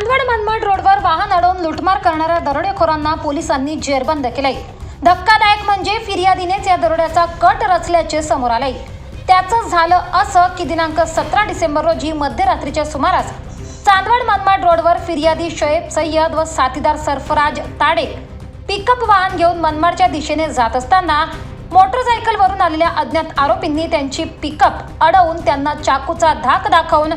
चांदवड मनमाड रोडवर वाहन अडवून लुटमार करणाऱ्या दरोडेखोरांना पोलिसांनी जेरबंद केलंय. धक्कादायक म्हणजे फिर्यादीनेच या दरोड्याचा कट रचल्याचे समोर आले त्याचं झालं असं की दिनांक सतरा डिसेंबर रोजी मध्यरात्रीच्या सुमारास चांदवड मनमाड रोडवर फिर्यादी शोएब सय्यद व साथीदार सरफराज ताडे पिकअप वाहन घेऊन मनमाडच्या दिशेने जात असताना मोटरसायकलवरून आलेल्या अज्ञात आरोपींनी त्यांची पिकअप अडवून त्यांना चाकूचा धाक दाखवून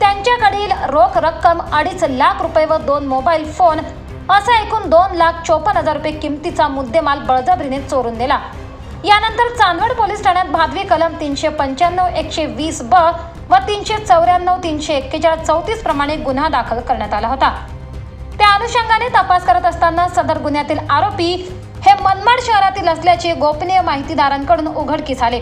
त्यांच्याकडील रोख रक्कम अडीच लाख रुपये व दोन मोबाईल फोन असा एकूण दोन लाख चोपन्न हजार रुपये किमतीचा मुद्देमाल बळजबरीने चोरून दिला. यानंतर चांदवड पोलीस ठाण्यात भादवी कलम तीनशे पंच्याण्णव एकशे वीस ब व तीनशे चौऱ्याण्णव तीनशे एक्केचाळीस चौतीस प्रमाणे गुन्हा दाखल करण्यात आला होता. त्या अनुषंगाने तपास करत असताना सदर गुन्ह्यातील आरोपी हे मनमाड शहरातील असल्याचे गोपनीय माहितीदारांकडून उघडकीस आले.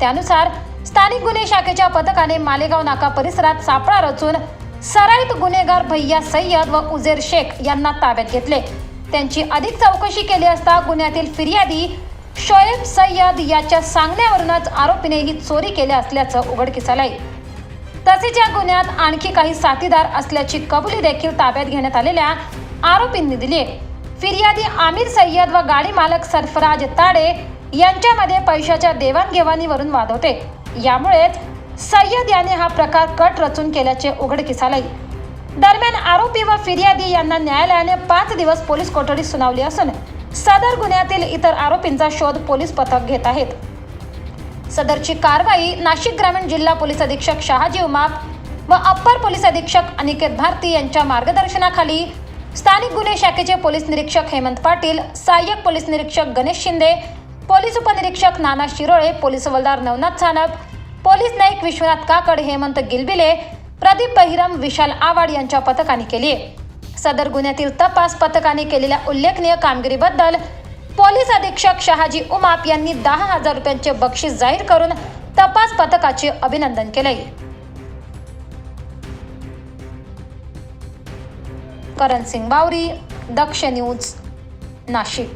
त्यानुसार स्थानिक गुन्हे शाखेच्या पथकाने मालेगाव नाका परिसरात सापळा रचून सराईत गुन्हेगार भैया सय्यद व उजेर शेख यांना ताब्यात घेतले. त्यांची अधिक चौकशी केली असता गुन्ह्यातील फिर्यादी शोएब सय्यद याच्या सांगण्यावरूनच आरोपीने ही चोरी केली असल्याचं उघडकीस आलंय तसेच या गुन्ह्यात आणखी काही साथीदार असल्याची कबुली देखील ताब्यात घेण्यात आलेल्या आरोपींनी दिली फिर्यादी आमिर सय्यद व गाडी मालक सरफराज ताडे यांच्यामध्ये पैशाच्या देवाणघेवाणीवरून वाद होते. यामुळेच सय्यद याने हा प्रकार कट रचून केल्याचे उघडकीस आले. दरम्यान आरोपी व फिर्यादी यांना न्यायालयाने पाच दिवस पोलीस कोठडी सुनावली असून सदर गुन्ह्यातील इतर आरोपींचा शोध पोलीस पथक घेत आहेत. सदरची कारवाई नाशिक ग्रामीण जिल्हा पोलीस अधीक्षक शहाजी उमाप व अप्पर पोलीस अधीक्षक अनिकेत भारती यांच्या मार्गदर्शनाखाली स्थानिक गुन्हे शाखेचे पोलीस निरीक्षक हेमंत पाटील सहाय्यक पोलीस निरीक्षक गणेश शिंदे पोलीस उपनिरीक्षक नाना शिरोळे पोलीस हवालदार नवनाथ सानप पोलीस नाईक विश्वनाथ काकड हेमंत गिलबिले प्रदीप बहिरम विशाल आवाड यांच्या पथकाने केली सदर गुन्ह्यातील तपास पथकाने केलेल्या उल्लेखनीय कामगिरीबद्दल पोलीस अधीक्षक शहाजी उमाप यांनी दहा हजार रुपयांचे बक्षीस जाहीर करून तपास पथकाचे अभिनंदन केले. करण सिंग बावरी दक्ष न्यूज नाशिक.